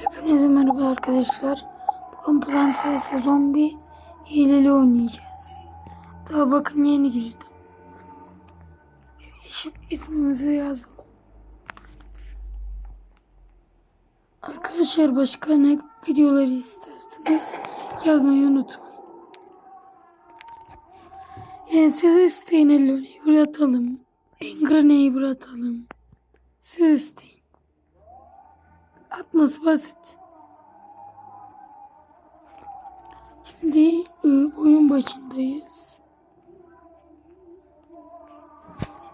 Hepinize merhaba arkadaşlar. Bugün Plants vs Zombie hileli oynayacağız. Daha bakın yeni girdim. İsim, ismimizi yazalım. Arkadaşlar başka ne videoları isterseniz yazmayı unutmayın. Yani siz isteyin Hello Neighbor atalım. Angry Neighbor atalım. Siz isteyin. Atması basit. Şimdi e, oyun başındayız.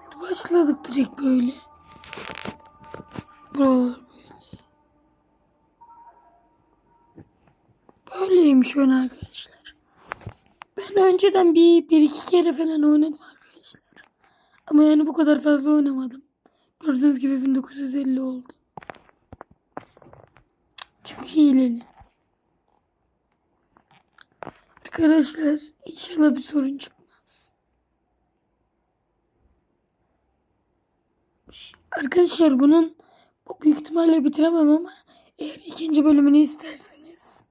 Şimdi başladık direkt böyle. Buralar böyle. Böyleymiş oyun arkadaşlar. Ben önceden bir, bir iki kere falan oynadım arkadaşlar. Ama yani bu kadar fazla oynamadım. Gördüğünüz gibi 1950 oldu. Çok hileli. Arkadaşlar inşallah bir sorun çıkmaz. Arkadaşlar bunun bu büyük ihtimalle bitiremem ama eğer ikinci bölümünü isterseniz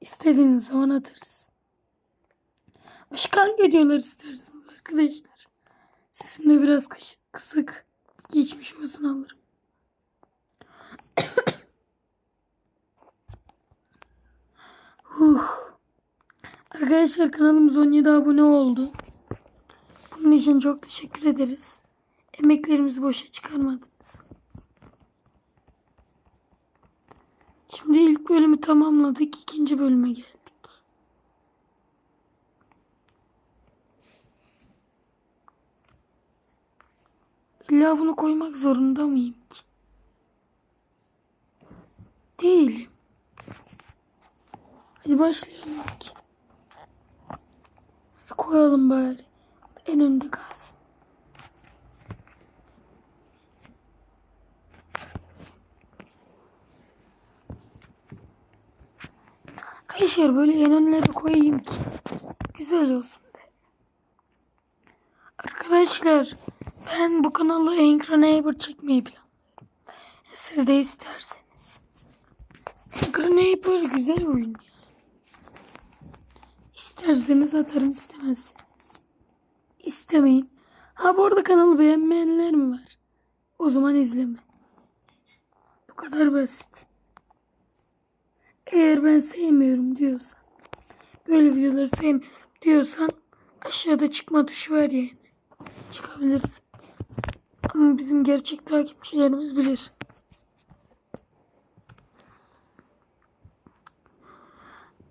istediğiniz zaman atarız. Başka hangi videolar istersiniz arkadaşlar? Sesim de biraz kısık. Geçmiş olsun alırım. Huh. Arkadaşlar kanalımız 17 abone oldu. Bunun için çok teşekkür ederiz. Emeklerimizi boşa çıkarmadınız. Şimdi ilk bölümü tamamladık. ikinci bölüme geldik. İlla bunu koymak zorunda mıyım ki? Değilim. Hadi başlayalım. Hadi koyalım bari. En önde kalsın. Arkadaşlar böyle en önlere koyayım ki güzel olsun de. Arkadaşlar ben bu kanala Angry Neighbor çekmeyi planlıyorum. Siz de isterseniz. Angry Neighbor güzel oyun ya. İsterseniz atarım istemezseniz. İstemeyin. Ha bu arada kanalı beğenmeyenler mi var? O zaman izleme. Bu kadar basit. Eğer ben sevmiyorum diyorsan, böyle videoları sevmiyorum diyorsan aşağıda çıkma tuşu var yani. Çıkabilirsin. Ama bizim gerçek takipçilerimiz bilir.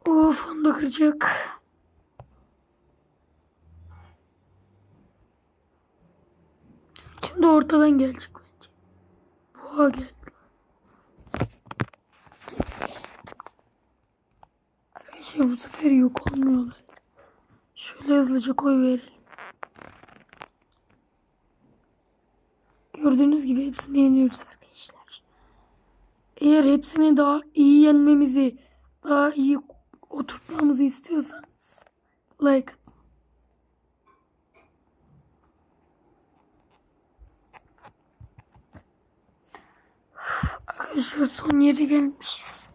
Of onu da kıracak. Şimdi ortadan gelecek bence. Boğa geldi. Arkadaşlar bu sefer yok olmuyorlar. Şöyle hızlıca koy verelim. Gördüğünüz gibi hepsini yeniyoruz arkadaşlar. Eğer hepsini daha iyi yenmemizi, daha iyi oturtmamızı istiyorsanız like atın. Arkadaşlar son yere gelmişiz.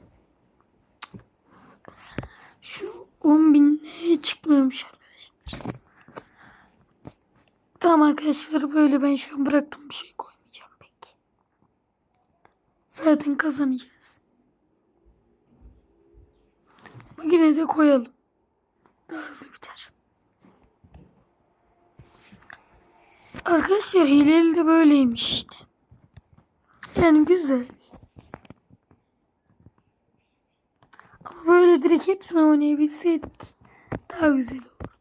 Şu 10 bin çıkmıyormuş arkadaşlar. Tamam arkadaşlar böyle ben şu an bıraktım bir şey koymayacağım peki. Zaten kazanacağız. Ama yine de koyalım. Daha hızlı biter. Arkadaşlar hileli de böyleymiş işte. Yani güzel. Böyle direkt hepsini oynayabilseydik daha güzel olurdu.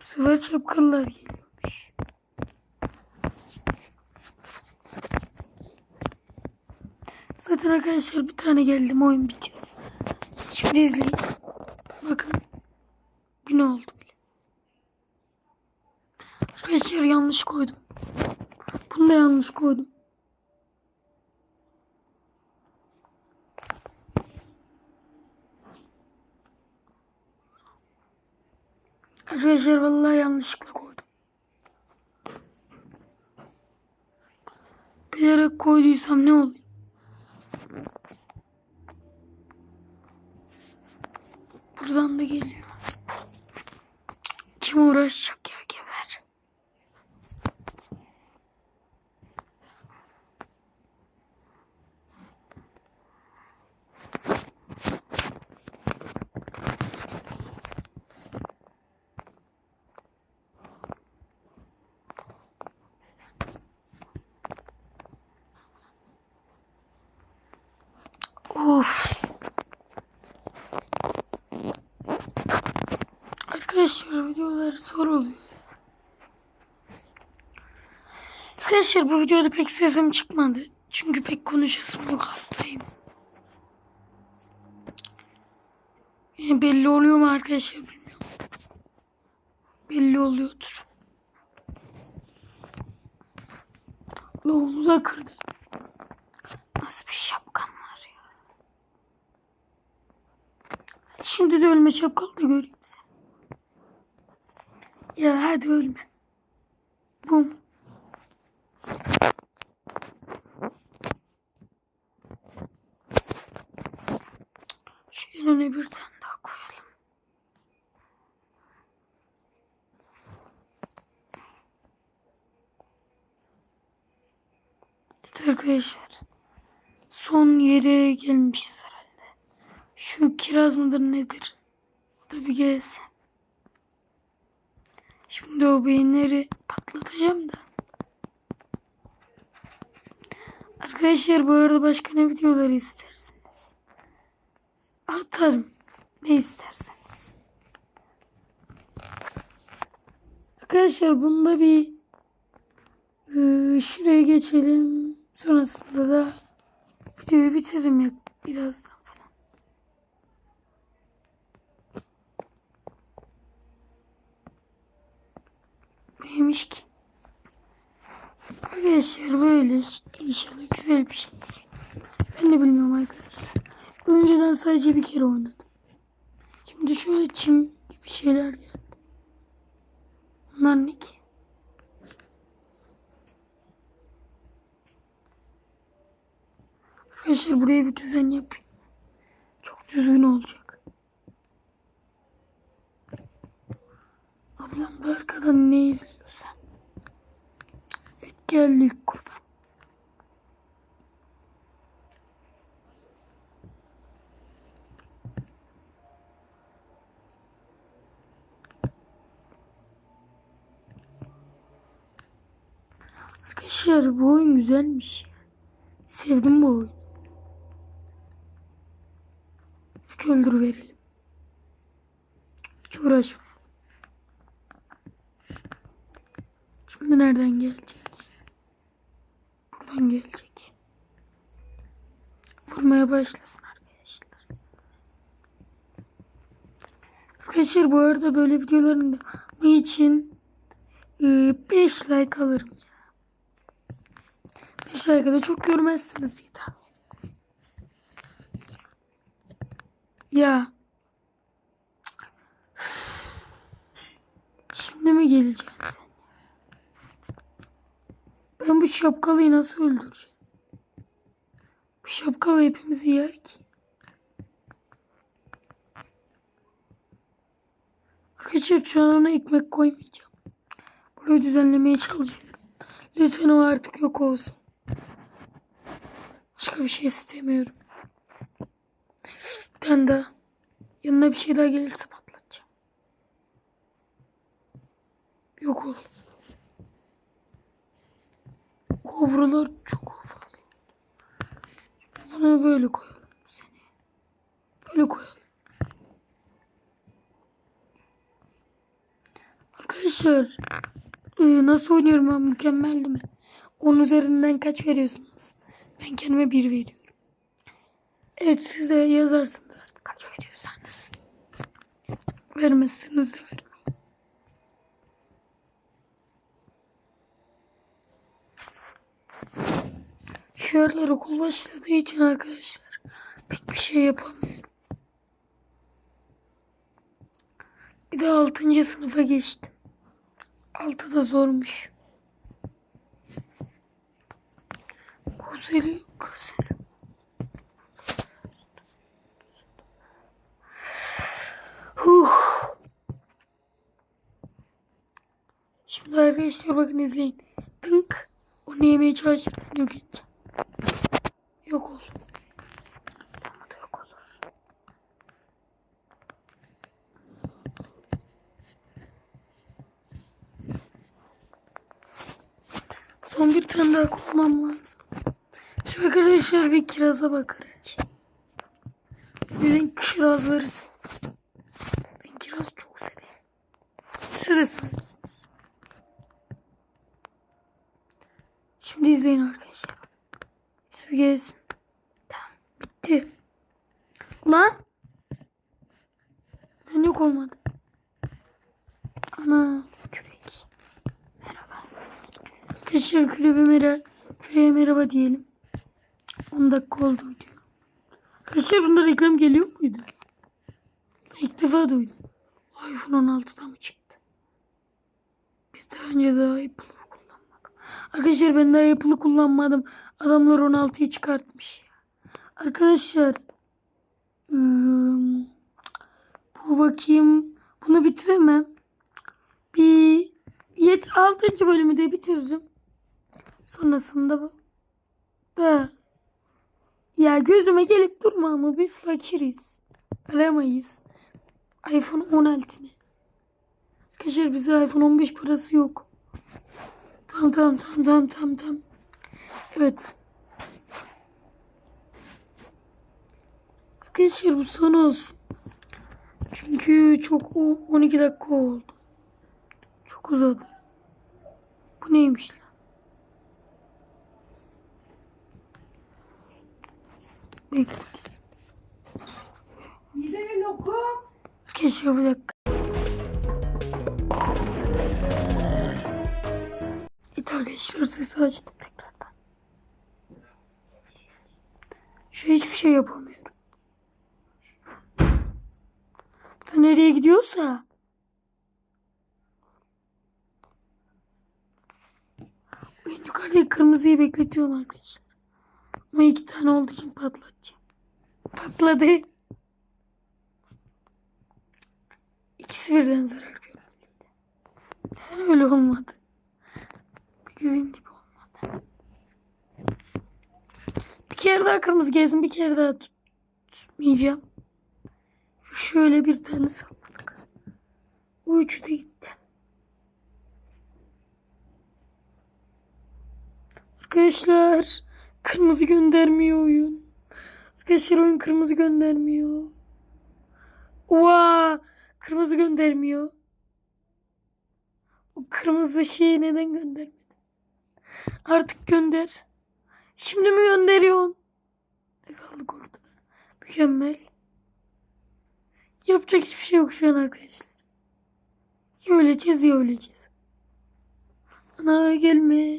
Bu sefer çapkalılar geliyormuş. Zaten arkadaşlar bir tane geldim oyun bitiyor. Şimdi izleyin. Bakın. Bir ne oldu bile. Arkadaşlar yanlış koydum. Bunu da yanlış koydum. Arkadaşlar vallahi yanlışlıkla koydum. Bilerek koyduysam ne oldu? Buradan da geliyor. Kim uğraşacak? Arkadaşlar videolar zor oluyor. Arkadaşlar bu videoda pek sesim çıkmadı. Çünkü pek konuşasım yok hastayım. Yani belli oluyor mu arkadaşlar bilmiyorum. Belli oluyordur. Allah omuza kırdı. Nasıl bir şapkan var ya. Şimdi de ölme şapkalı da göreyim seni. Ya hadi ölme. Bum. Şu yanına bir tane daha koyalım. Evet arkadaşlar. Son yere gelmişiz herhalde. Şu kiraz mıdır nedir? O da bir gelsin. Şimdi o beyinleri patlatacağım da. Arkadaşlar bu arada başka ne videoları istersiniz? Atarım. Ne isterseniz. Arkadaşlar bunda bir e, şuraya geçelim. Sonrasında da videoyu bitiririm ya birazdan neymiş ki? Arkadaşlar böyle inşallah güzel bir şeydir. Ben de bilmiyorum arkadaşlar. Önceden sadece bir kere oynadım. Şimdi şöyle çim gibi şeyler geldi. Bunlar ne ki? Arkadaşlar buraya bir düzen yapayım. Çok düzgün olacak. Ablam da arkadan ne izliyorsa. Geldik. Arkadaşlar bu oyun güzelmiş. Sevdim bu oyunu. İlk öldür verelim. Hiç uğraşmayalım. Şimdi nereden gelecek? Buradan gelecek. Vurmaya başlasın arkadaşlar. Arkadaşlar bu arada böyle videoların devamı için 5 like alırım ya. 5 like'a da çok görmezsiniz diye tahmin. Ya. Şimdi mi geleceksin sen? Ben bu şapkalıyı nasıl öldüreceğim? Bu şapkalı hepimizi yer ki. Arkadaşlar ona ekmek koymayacağım. Burayı düzenlemeye çalışıyorum. Lütfen o artık yok olsun. Başka bir şey istemiyorum. Bir tane. Yanına bir şey daha gelirse patlatacağım. Yok ol. Kovrular çok fazla. Bunu böyle koyalım seni. Böyle koyalım. Arkadaşlar e, nasıl oynuyorum ben mükemmel değil mi? 10 üzerinden kaç veriyorsunuz? Ben kendime bir veriyorum. Evet siz de yazarsınız artık kaç veriyorsanız. Vermezsiniz de vermeyin. Şu aralar okul başladığı için arkadaşlar pek bir şey yapamıyorum. Bir de 6. sınıfa geçtim. 6 da zormuş. Kuzeli, kuzeli. Huh. Şimdi arkadaşlar bakın izleyin. Dınk. Onu yemeye çalışırken yok et. Yok ol. Yok olur. Son bir tane daha koymam lazım. Şu arkadaşlar bir kiraza bakar önce. O yüzden kirazları seviyorum. Ben kiraz çok severim. Siz de seversiniz. Şimdi izleyin arkadaşlar. Gelsin. Tamam. Bitti. Lan. Sen yok olmadı. Ana. Kürek. Merhaba. Arkadaşlar kulübe merhaba. Küreğe merhaba diyelim. 10 dakika oldu diyor. Arkadaşlar bunda reklam geliyor muydu? İlk defa duydum. iPhone 16'da mı çıktı? Biz daha önce daha kullanmadık. Arkadaşlar ben daha Apple'ı kullanmadım. Adamlar 16'yı çıkartmış. Arkadaşlar bu bakayım bunu bitiremem. Bir 7 6. bölümü de bitiririm. Sonrasında da ya gözüme gelip durma ama biz fakiriz. Alamayız. iPhone 16 ne? Arkadaşlar bizde iPhone 15 parası yok. Tamam tamam tamam tamam tamam tamam. Evet. Arkadaşlar bu son olsun. Çünkü çok o- 12 dakika oldu. Çok uzadı. Bu neymiş lan? Bekle. Yine lokum. Arkadaşlar bir dakika. Arkadaşlar sesi açtım tekrardan. Şu hiçbir şey yapamıyorum. Bu da nereye gidiyorsa. Ben yukarıda kırmızıyı bekletiyorum arkadaşlar. Ama iki tane olduğu için patlatacağım. Patladı. İkisi birden zarar görmeliydi. Sen öyle olmadı. Beklediğim gibi olmadı. Bir kere daha kırmızı gelsin bir kere daha tut- tutmayacağım. Şöyle bir tane salladık. O üçü de gitti. Arkadaşlar kırmızı göndermiyor oyun. Arkadaşlar oyun kırmızı göndermiyor. Oha! Kırmızı göndermiyor. O kırmızı şeyi neden göndermedi? Artık gönder. Şimdi mi gönderiyorsun? Ne kaldık ortada? Mükemmel. Yapacak hiçbir şey yok şu an arkadaşlar. Ya öleceğiz ya öleceğiz. Ana gelme.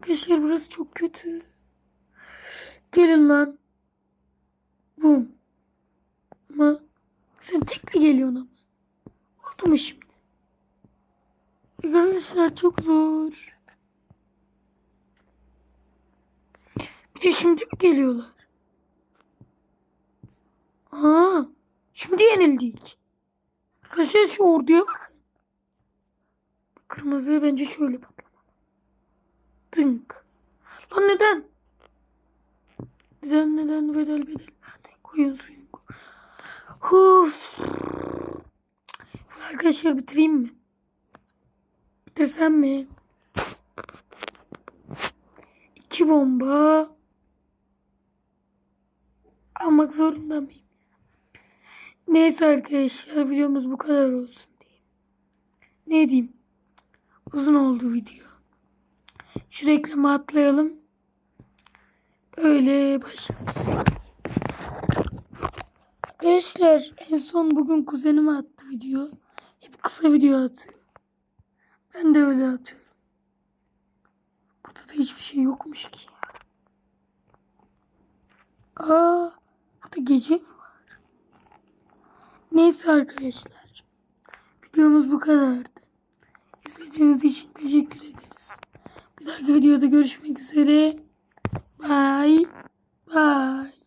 Arkadaşlar burası çok kötü. Gelin lan. Bum. Ama sen tek mi geliyorsun ama? Oldu mu şimdi? Arkadaşlar çok zor. De şimdi mi geliyorlar? Aa, şimdi yenildik. Arkadaşlar şu orduya bakın. Kırmızıya bence şöyle patlamalı. Dınk. Lan neden? Neden neden bedel bedel. Koyun suyun. Huf. Arkadaşlar bitireyim mi? Bitirsem mi? İki bomba. Almak zorunda mıyım? Neyse arkadaşlar videomuz bu kadar olsun diyeyim. Ne diyeyim? Uzun oldu video. Şu reklamı atlayalım. Öyle başlarız. Arkadaşlar en son bugün kuzenime attı video. Hep kısa video atıyor. Ben de öyle atıyorum. Burada da hiçbir şey yokmuş ki. Aa, burada gece var? Neyse arkadaşlar. Videomuz bu kadardı. İzlediğiniz için teşekkür ederiz. Bir dahaki videoda görüşmek üzere. Bye. Bye.